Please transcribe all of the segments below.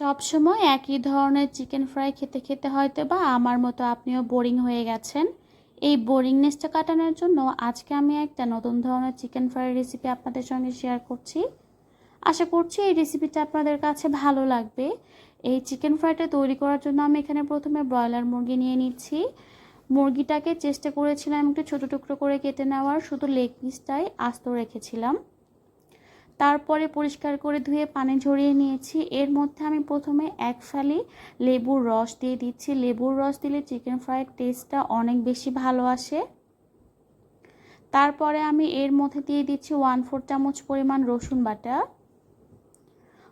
সবসময় একই ধরনের চিকেন ফ্রাই খেতে খেতে হয়তো বা আমার মতো আপনিও বোরিং হয়ে গেছেন। এই বোরিংনেসটা কাটানোর জন্য আজকে আমি একটা নতুন ধরনের চিকেন ফ্রাই রেসিপি আপনাদের সঙ্গে শেয়ার করছি। আশা করছি এই রেসিপিটা আপনাদের কাছে ভালো লাগবে। এই চিকেন ফ্রাইটা তৈরি করার জন্য আমি এখানে প্রথমে ব্রয়লার মুরগি নিয়ে নিচ্ছি। মুরগিটাকে চেষ্টা করেছিলাম একটু ছোটো টুকরো করে কেটে নেওয়ার, শুধু লেগ পিসটাই আস্ত রেখেছিলাম। তারপরে পরিষ্কার করে ধুয়ে পানি ঝরিয়ে নিয়েছি। এর মধ্যে আমি প্রথমে এক ফালি লেবুর রস দিয়ে দিচ্ছি। লেবুর রস দিলে চিকেন ফ্রাইয়ের টেস্টটা অনেক বেশি ভালো আসে। তারপরে আমি এর মধ্যে দিয়ে দিচ্ছি ওয়ান ফোর চামচ পরিমাণ রসুন বাটা,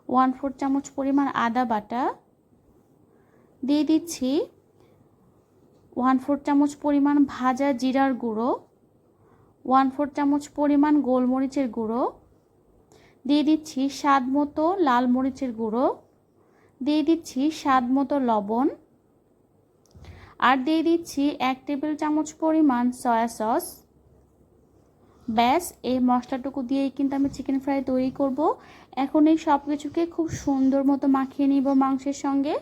ওয়ান ফোর চামচ পরিমাণ আদা বাটা, দিয়ে দিচ্ছি ওয়ান ফোর চামচ পরিমাণ ভাজা জিরার গুঁড়ো, ওয়ান ফোর চামচ পরিমাণ গোলমরিচের গুঁড়ো দিয়ে দিচ্ছি স্বাদ মতো লাল মরিচের গুঁড়ো, দিয়ে দিচ্ছি স্বাদ মতো লবণ, আর দিয়ে দিচ্ছি এক টেবিল চামচ পরিমাণ সয়া সস। ব্যাস, এই মশলাটুকু দিয়েই কিন্তু আমি চিকেন ফ্রাই তৈরি করব। এখন এই সব কিছুকে খুব সুন্দর মতো মাখিয়ে নিব মাংসের সঙ্গে।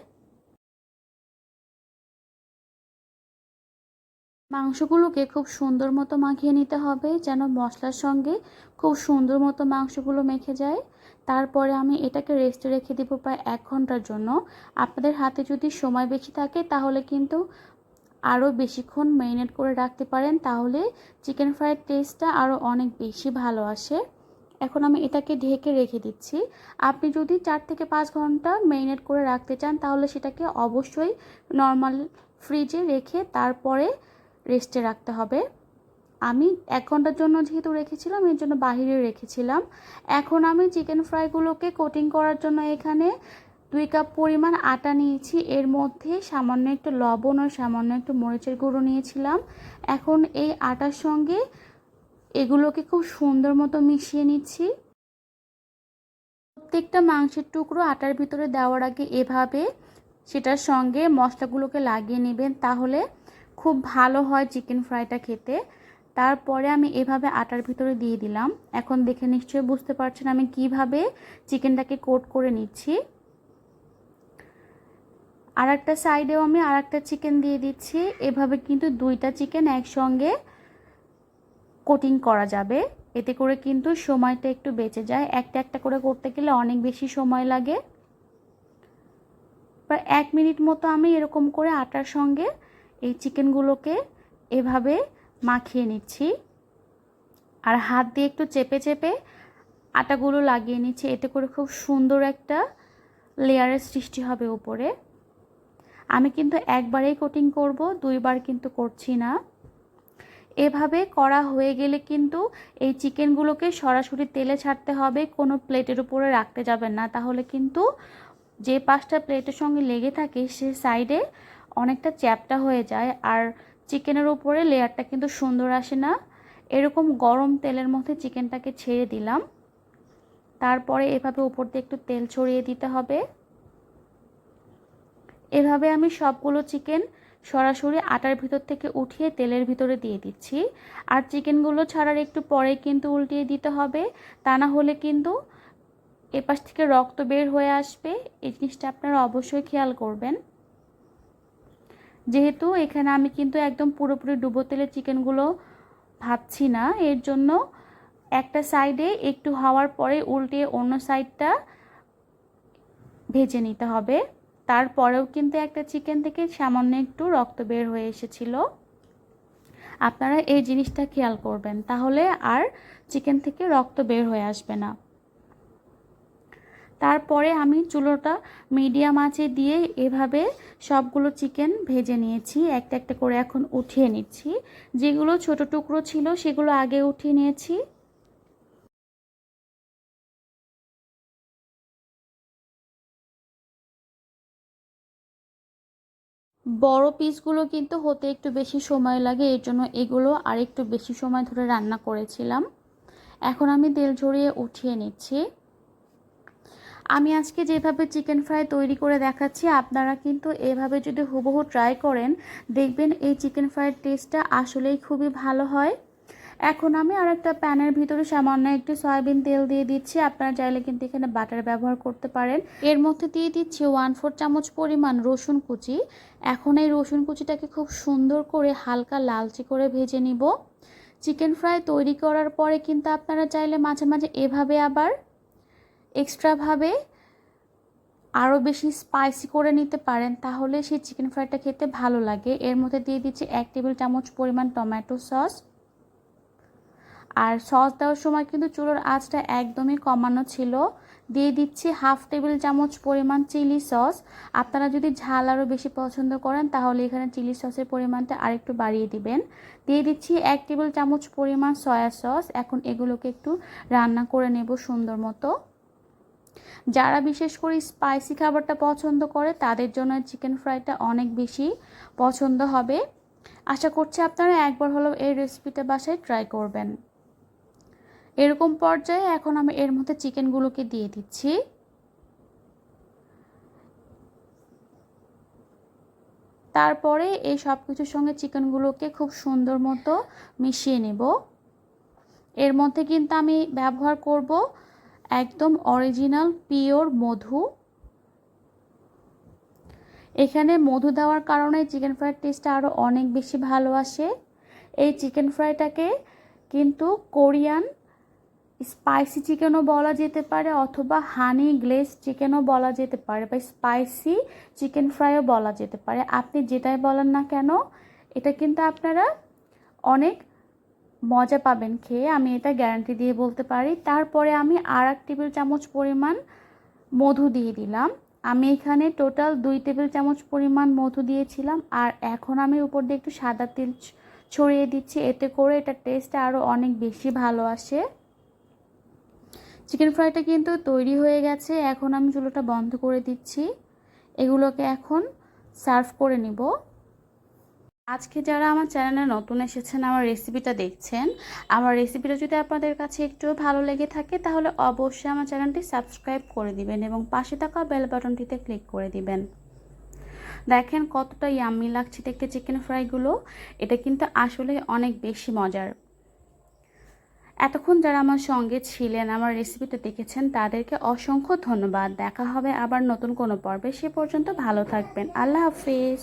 মাংসগুলোকে খুব সুন্দর মতো মাখিয়ে নিতে হবে, যেন মশলার সঙ্গে খুব সুন্দর মতো মাংসগুলো মেখে যায়। তারপরে আমি এটাকে রেস্টে রেখে দেব প্রায় এক ঘণ্টার জন্য। আপনাদের হাতে যদি সময় বেশি থাকে, তাহলে কিন্তু আরও বেশিক্ষণ ম্যারিনেট করে রাখতে পারেন, তাহলে চিকেন ফ্রাইয়ের টেস্টটা আরও অনেক বেশি ভালো আসে। এখন আমি এটাকে ঢেকে রেখে দিচ্ছি। আপনি যদি চার থেকে পাঁচ ঘণ্টা ম্যারিনেট করে রাখতে চান, তাহলে সেটাকে অবশ্যই নর্মাল ফ্রিজে রেখে তারপরে রেস্টে রাখতে হবে। আমি এক ঘণ্টার জন্য যেহেতু রেখেছিলাম, এর জন্য বাহিরে রেখেছিলাম। এখন আমি চিকেন ফ্রাইগুলোকে কোটিং করার জন্য এখানে দুই কাপ পরিমাণ আটা নিয়েছি। এর মধ্যে সামান্য একটু লবণ ও সামান্য একটু মরিচের গুঁড়ো নিয়েছিলাম। এখন এই আটার সঙ্গে এগুলোকে খুব সুন্দর মতো মিশিয়ে নিচ্ছি। প্রত্যেকটা মাংসের টুকরো আটার ভিতরে দেওয়ার আগে এভাবে সেটার সঙ্গে মশলাগুলোকে লাগিয়ে নেবেন। তাহলে খুব ভালো হয় চিকেন ফ্রাইটা খেতে। তারপরে আমি এভাবে আটার ভিতরে দিয়ে দিলাম। এখন দেখে নিশ্চয়ই বুঝতে পারছেন আমি কীভাবে চিকেনটাকে কোট করে নিচ্ছি। আর একটা সাইডেও আমি আর একটা চিকেন দিয়ে দিচ্ছি। এভাবে কিন্তু দুইটা চিকেন একসঙ্গে কোটিং করা যাবে। এতে করে কিন্তু সময়টা একটু বেঁচে যায়। একটা একটা করে করতে গেলে অনেক বেশি সময় লাগে। প্রায় এক মিনিট মতো আমি এরকম করে আটার সঙ্গে এই চিকেনগুলোকে এভাবে মাখিয়ে নিচ্ছি। আর হাত দিয়ে একটু চেপে চেপে আটাগুলো লাগিয়ে নিচ্ছি। এতে করে খুব সুন্দর একটা লেয়ারের সৃষ্টি হবে উপরে। আমি কিন্তু একবারেই কোটিং করব, দুইবার কিন্তু করছি না। এভাবে করা হয়ে গেলে কিন্তু এই চিকেনগুলোকে সরাসরি তেলে ছাড়তে হবে, কোনো প্লেটের উপরে রাখতে যাবেন না। তাহলে কিন্তু যে পাঁচটা প্লেটের সঙ্গে লেগে থাকে সে সাইডে অনেকটা চ্যাপটা হয়ে যায় আর চিকেনের উপরে লেয়ারটা কিন্তু সুন্দর আসে না। এরকম গরম তেলের মধ্যে চিকেনটাকে ছেড়ে দিলাম। তারপরে এভাবে উপর দিয়ে একটু তেল ছড়িয়ে দিতে হবে। এভাবে আমি সবগুলো চিকেন সরাসরি আটার ভিতর থেকে উঠিয়ে তেলের ভিতরে দিয়ে দিচ্ছি। আর চিকেনগুলো ছাড়ার একটু পরে কিন্তু উল্টিয়ে দিতে হবে। তা না হলে কিন্তু এপাশ থেকে রক্ত বের হয়ে আসবে। এই জিনিসটা আপনারা অবশ্যই খেয়াল করবেন। যেহেতু এখানে আমি কিন্তু একদম পুরোপুরি ডুবো তেলে চিকেনগুলো ভাবছি না, এর জন্য একটা সাইডে একটু হওয়ার পরে উল্টে অন্য সাইডটা ভেজে নিতে হবে। তারপরেও কিন্তু একটা চিকেন থেকে সামান্য একটু রক্ত বের হয়ে এসেছিল। আপনারা এই জিনিসটা খেয়াল করবেন, তাহলে আর চিকেন থেকে রক্ত বের হয়ে আসবে না। তারপরে আমি চুলোটা মিডিয়াম আঁচে দিয়ে এভাবে সবগুলো চিকেন ভেজে নিয়েছি। একটা একটা করে এখন উঠিয়ে নিচ্ছি। যেগুলো ছোট টুকরো ছিল সেগুলো আগে উঠিয়ে নিয়েছি। বড় পিসগুলো কিন্তু হতে একটু বেশি সময় লাগে, এর জন্য এগুলো আর একটু বেশি সময় ধরে রান্না করেছিলাম। এখন আমি তেল ঝরিয়ে উঠিয়ে নিচ্ছি। আমি আজকে যেভাবে চিকেন ফ্রাই তৈরি করে দেখাচ্ছি, আপনারা কিন্তু এভাবে যদি হুবহু ট্রাই করেন, দেখবেন এই চিকেন ফ্রাইয়ের টেস্টটা আসলেই খুবই ভালো হয়। এখন আমি আর একটা প্যানের ভিতরে সামান্য একটু সয়াবিন তেল দিয়ে দিচ্ছি, আপনারা চাইলে কিন্তু এখানে বাটার ব্যবহার করতে পারেন। এর মধ্যে দিয়ে দিচ্ছি ওয়ান ফোর চামচ পরিমাণ রসুন কুচি। এখন এই রসুন কুচিটাকে খুব সুন্দর করে হালকা লালচে করে ভেজে নিব। চিকেন ফ্রাই তৈরি করার পরে কিন্তু আপনারা চাইলে মাঝে মাঝে এভাবে আবার এক্সট্রাভাবে আরও বেশি স্পাইসি করে নিতে পারেন, তাহলে সেই চিকেন ফ্রাইটা খেতে ভালো লাগে। এর মধ্যে দিয়ে দিচ্ছি এক টেবিল চামচ পরিমাণ টমেটো সস আর সস দেওয়ার সময় কিন্তু চুলোর আঁচটা একদমই কমানো ছিল। দিয়ে দিচ্ছি হাফ টেবিল চামচ পরিমাণ চিলি সস আপনারা যদি ঝাল আরও বেশি পছন্দ করেন, তাহলে এখানে চিলি সসের পরিমাণটা আরেকটু বাড়িয়ে দিবেন। দিয়ে দিচ্ছি এক টেবিল চামচ পরিমাণ সয়া সস এখন এগুলোকে একটু রান্না করে নেব সুন্দর মতো। যারা বিশেষ করে স্পাইসি খাবারটা পছন্দ করে, তাদের জন্য চিকেন ফ্রাইটা অনেক বেশি পছন্দ হবে। আশা করছি আপনারা একবার হলেও এই রেসিপিটা বাসায় ট্রাই করবেন। এরকম পর্যায়ে এখন আমি এর মধ্যে চিকেনগুলোকে দিয়ে দিচ্ছি। তারপরে এই সব কিছুর সঙ্গে চিকেনগুলোকে খুব সুন্দর মতো মিশিয়ে নেব। এর মধ্যে কিন্তু আমি ব্যবহার করব একদম অরিজিনাল পিওর মধু। এখানে মধু দেওয়ার কারণে চিকেন ফ্রাইড টেস্টটা আরও অনেক বেশি ভালো আসে। এই চিকেন ফ্রাইটাকে কিন্তু কোরিয়ান স্পাইসি চিকেনও বলা যেতে পারে অথবা হানি গ্লেস চিকেনও বলা যেতে পারে বা স্পাইসি চিকেন ফ্রাইও বলা যেতে পারে। আপনি যেটাই বলেন না কেন, এটা কিন্তু আপনারা অনেক মজা পাবেন খেয়ে, আমি এটা গ্যারান্টি দিয়ে বলতে পারি। তারপরে আমি আর এক টেবিল চামচ পরিমাণ মধু দিয়ে দিলাম। আমি এখানে টোটাল দুই টেবিল চামচ পরিমাণ মধু দিয়েছিলাম আর এখন আমি উপর দিয়ে একটু সাদা তেল ছড়িয়ে দিচ্ছি। এতে করে এটা টেস্ট আরও অনেক বেশি ভালো আসে। চিকেন ফ্রাইটা কিন্তু তৈরি হয়ে গেছে। এখন আমি চুলোটা বন্ধ করে দিচ্ছি। এগুলোকে এখন সার্ভ করে নিব। আজকে যারা আমার চ্যানেলে নতুন এসেছেন, আমার রেসিপিটা দেখছেন, আমার রেসিপিটা যদি আপনাদের কাছে একটু ভালো লেগে থাকে, তাহলে অবশ্যই আমার চ্যানেলটি সাবস্ক্রাইব করে দিবেন এবং পাশে থাকা বেল বাটনটিতে ক্লিক করে দিবেন। দেখেন কতটা ইয়াম্মি লাগছে দেখতে চিকেন ফ্রাইগুলো এটা কিন্তু আসলে অনেক বেশি মজার। এতক্ষণ যারা আমার সঙ্গে ছিলেন, আমার রেসিপিটা দেখেছেন, তাদেরকে অসংখ্য ধন্যবাদ। দেখা হবে আবার নতুন কোনো পর্বে। সে পর্যন্ত ভালো থাকবেন। আল্লাহ হাফিজ।